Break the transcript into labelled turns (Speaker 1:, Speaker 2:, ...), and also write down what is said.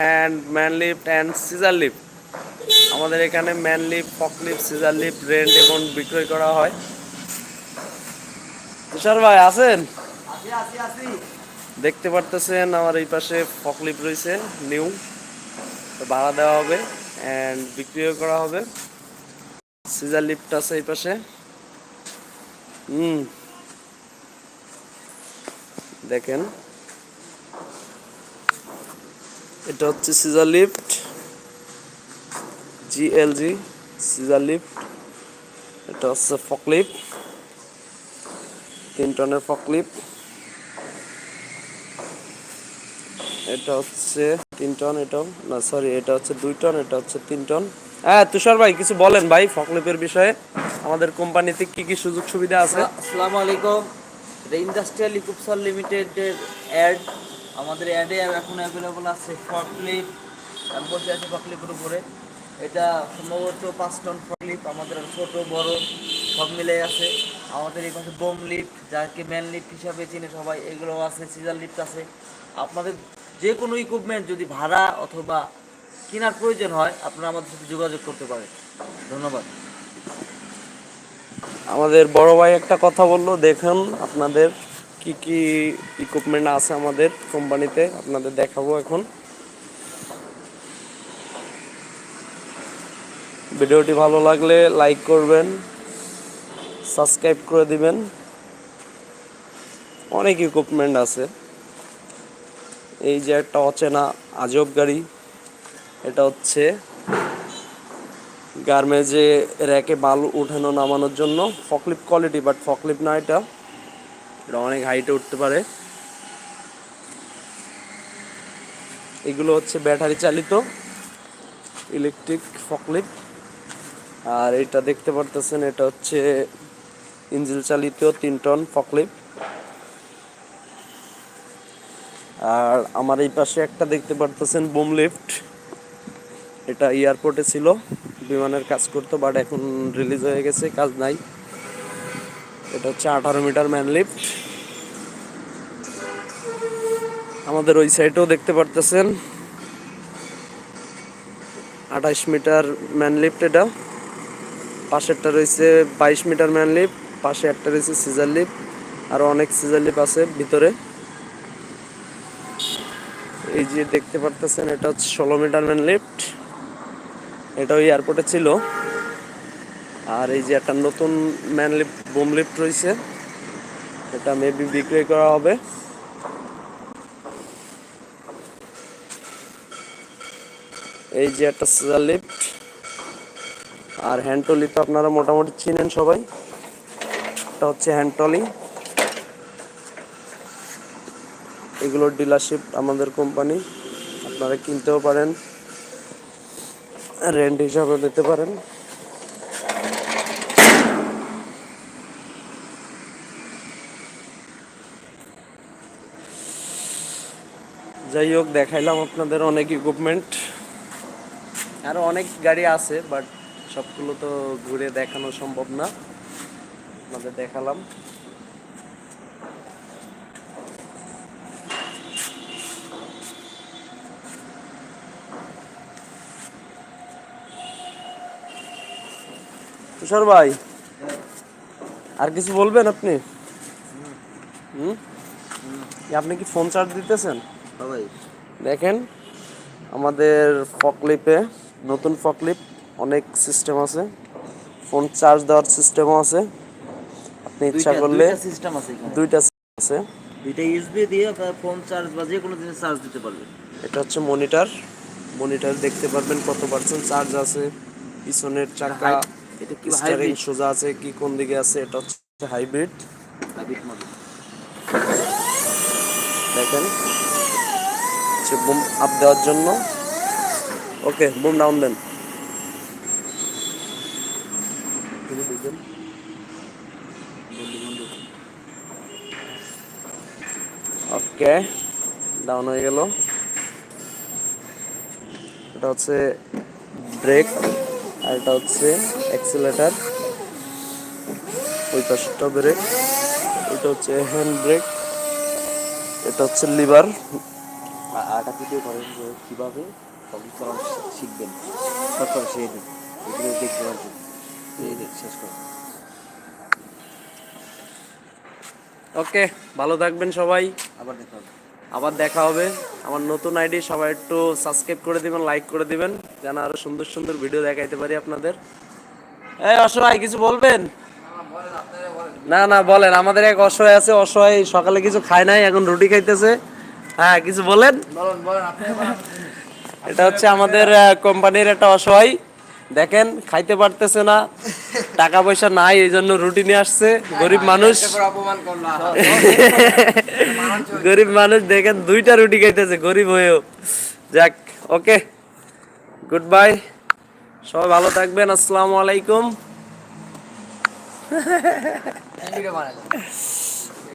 Speaker 1: And man lift and scissor lift আমাদের এখানে man lift fork lift scissor lift rent এবং বিক্রয় করা হয়। তুষার ভাই, আছেন? দেখতে পারতেছেন আমার এই পাশে ফকলিপ রয়েছে নিউ ভাড়া দেওয়া হবে অ্যান্ড বিক্রিও করা হবে। সিজার লিফট আছে এই পাশে। হুম। দেখেন। এটা হচ্ছে scissor lift JLG scissor lift এটা হচ্ছে ফকলিপ তিন টনের ফকলিপ এটা হচ্ছে তিন টন এটাও না সরি এটা হচ্ছে দুই টন, এটা হচ্ছে তিন টন। হ্যাঁ তুষার ভাই, কিছু বলেন ভাই ফকলিপের বিষয়ে। আমাদের কোম্পানিতে কি কি সুযোগ সুবিধা আছে?
Speaker 2: আসসালামু আলাইকুম। এটা ইন্ডাস্ট্রিয়াল ইকুপসার লিমিটেডের অ্যাড আমাদের অ্যাডে এখন অ্যাভেলেবল আছে ফকলিপ আমি বসে আছি ফকলিপের উপরে। এটা সম্ভবত পাঁচ টন ফকলিপ আমাদের ছোট, বড়, সব মিলে আছে। আমাদের এই পাশে বোম লিফট যাকে ম্যান লিফট হিসাবে চিনে সবাই এগুলো আছে সিজার লিফট আছে। আপনাদের যে কোনো ইকুইপমেন্ট যদি ভাড়া অথবা কেনার প্রয়োজন হয়, আপনারা আমাদের সাথে যোগাযোগ করতে পারেন। ধন্যবাদ।
Speaker 1: আমাদের বড় ভাই একটা কথা বলল, দেখুন আপনাদের কি কি ইকুইপমেন্ট আছে আমাদের কোম্পানিতে? আপনাদের দেখাবো এখন। ভিডিওটি ভালো লাগলে লাইক করবেন সাবস্ক্রাইব করে দিবেন। অনেক ইকুইপমেন্ট আছে। এই যে একটা অচেনা আজব গাড়ি, এটা হচ্ছে গার্মেজে র্যাকে বালু উঠানো নামানোর জন্য ফকলিপ কোয়ালিটি বাট ফকলিপ না এটা। এটা অনেক হাইটে উঠতে পারে। এগুলো হচ্ছে ব্যাটারি চালিত ইলেকট্রিক ফকলিপ আর এটা দেখতে পারতেছেন, এটা হচ্ছে ইঞ্জিল চালিত তিন টন ফকলিপ আর আমার এই পাশে একটা দেখতে পারতেছেন বুম লিফট। এটা এয়ারপোর্টে ছিল, বিমানের কাজ করতো, বাট এখন রিলিজ হয়ে গেছে, কাজ নাই। এটা হচ্ছে আঠারো মিটার ম্যান লিফট। আমাদের ওই সাইডেও দেখতে পারতেছেন। আঠাশ মিটার ম্যান লিফট এটা। পাশেরটা রয়েছে বাইশ মিটার ম্যান লিফট, পাশে একটা রয়েছে সিজার লিফট আরও অনেক সিজার লিফট আছে ভিতরে। এই যে দেখতে পারতেছেন, এটা হচ্ছে ষোলো মিটার ম্যান লিফট। ওই এয়ারপোর্টে ছিল। আর এই যে একটা নতুন ম্যান লিফট বোম লিফট রয়েছে, এটা মেবি বিক্রয় করা হবে। এই যে একটা সিজার লিফট আর হ্যান্ডটলি তো আপনারা মোটামুটি চিনেন সবাই। এটা হচ্ছে হ্যান্ডটলি এগুলোর ডিলারশিপ আমাদের কোম্পানি আপনারা কিনতেও পারেন রেন্ট হিসাবে নিতে পারেন। যাই হোক, দেখাইলাম আপনাদের অনেক ইকুইপমেন্ট আরও অনেক গাড়ি আছে বাট সবগুলো তো ঘুরে দেখানো সম্ভব না। আপনাদের দেখালাম। তুষার ভাই, আর কিছু বলবেন আপনি? হুম? আপনি কি ফোন চার্জ দিতেছেন? দেখেন আমাদের ফকলিপে নতুন ফকলিপ অনেক সিস্টেম আছে। ফোন চার্জ দেওয়ার সিস্টেমও আছে। আপনি ইচ্ছা করলে
Speaker 2: সিস্টেম আছে
Speaker 1: দুইটা আছে।
Speaker 2: দুইটা ইউএসবি দিয়ে আপনার ফোন চার্জ বা যে কোনো জিনিস চার্জ দিতে পারবেন।
Speaker 1: এটা হচ্ছে মনিটর মনিটর দেখতে পারবেন কত পার্সেন্ট চার্জ আছে। পিছনের চাকা
Speaker 2: এটা কি
Speaker 1: স্টারিং সোজা আছে কি কোন দিকে আছে এটা হচ্ছে হাইব্রিড
Speaker 2: হাইব্রিড মডেল
Speaker 1: দেখেন হচ্ছে বুম আপ দেওয়ার জন্য। ওকে, বুম ডাউন দেন। ওকে ডাউন হয়ে গেল। এটা হচ্ছে ব্রেক, আর এটা হচ্ছে অ্যাক্সিলেটার ওই পাশটা ব্রেক ওইটা হচ্ছে হ্যান্ড ব্রেক এটা হচ্ছে লিভার।
Speaker 3: একটা ভিডিও করেন যে কীভাবে চালানো শিখবেন। সরকার সেই দিন। এগুলো দেখতে কি এই শেষ করুন
Speaker 1: ওকে ভালো থাকবেন সবাই।
Speaker 3: আবার দেখা হবে।
Speaker 1: আবার দেখা হবে। আমার নতুন আইডি সবাই একটু সাবস্ক্রাইব করে দিবেন লাইক করে দিবেন যেন আরও সুন্দর সুন্দর ভিডিও দেখাইতে পারি আপনাদের। এই অসহায় কিছু বলবেন? না না বলেন। আমাদের এক অসহায় আছে অসহায় সকালে কিছু খায় নাই এখন রুটি খাইতেছে। হ্যাঁ কিছু বলেন? এটা হচ্ছে আমাদের কোম্পানির একটা অসহায়। দেখেন, খাইতে পারতেছে না, টাকা পয়সা নাই, এই জন্য রুটি নিয়ে আসছে। গরিব মানুষ। গরিব মানুষ, দেখেন, দুইটা রুটি খাইতেছে, গরিব হয়েও। যাক, ওকে গুড বাই সবাই ভালো থাকবেন, আসসালামু আলাইকুম।